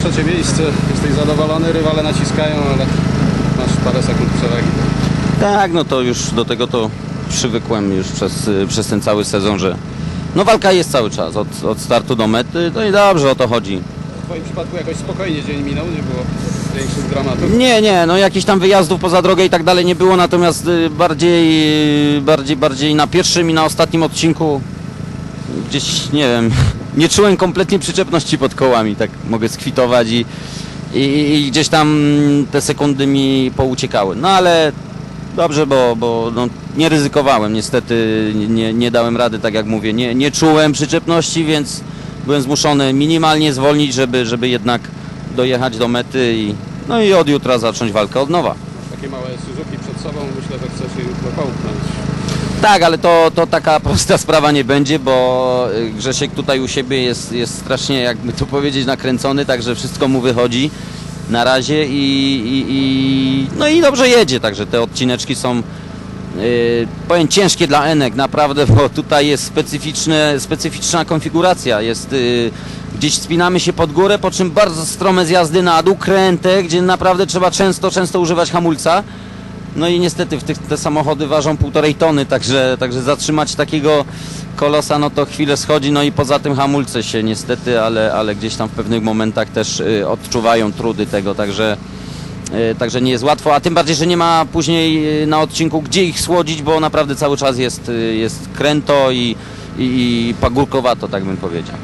Trzecie miejsce, jesteś zadowolony, rywale naciskają, ale masz parę sekund przewagi. Tak, no to już do tego to przywykłem już przez, przez ten cały sezon, że no walka jest cały czas, od, od startu do mety, no i dobrze o to chodzi. W Twoim przypadku jakoś spokojnie dzień minął, nie było większych dramatów. Nie, nie, no jakichś tam wyjazdów poza drogę i tak dalej nie było, natomiast y, bardziej, y, bardziej, bardziej na pierwszym i na ostatnim odcinku gdzieś, nie wiem, nie czułem kompletnie przyczepności pod kołami, tak mogę skwitować i, i, i gdzieś tam te sekundy mi pouciekały. No ale dobrze, bo, bo no, nie ryzykowałem, niestety nie, nie dałem rady, tak jak mówię, nie, nie czułem przyczepności, więc byłem zmuszony minimalnie zwolnić, żeby, żeby jednak dojechać do mety i, no i od jutra zacząć walkę od nowa. Takie małe Suzuki przed sobą, myślę, że chcesz je jutro połknąć. Tak, ale to, to taka prosta sprawa nie będzie, bo y, Grzesiek tutaj u siebie jest, jest strasznie, jakby to powiedzieć, nakręcony, także wszystko mu wychodzi na razie i, i, i no i dobrze jedzie, także te odcineczki są yy, powiem ciężkie dla Enek, naprawdę, bo tutaj jest specyficzne, specyficzna konfiguracja, jest yy, gdzieś spinamy się pod górę, po czym bardzo strome zjazdy na dół, kręte, gdzie naprawdę trzeba często, często używać hamulca. No i niestety w tych, te samochody ważą półtorej tony, także, także zatrzymać takiego kolosa, no to chwilę schodzi, no i poza tym hamulce się niestety, ale, ale gdzieś tam w pewnych momentach też y, odczuwają trudy tego, także, y, także nie jest łatwo, a tym bardziej, że nie ma później y, na odcinku gdzie ich słodzić, bo naprawdę cały czas jest, y, jest kręto i, i, i pagórkowato, tak bym powiedział.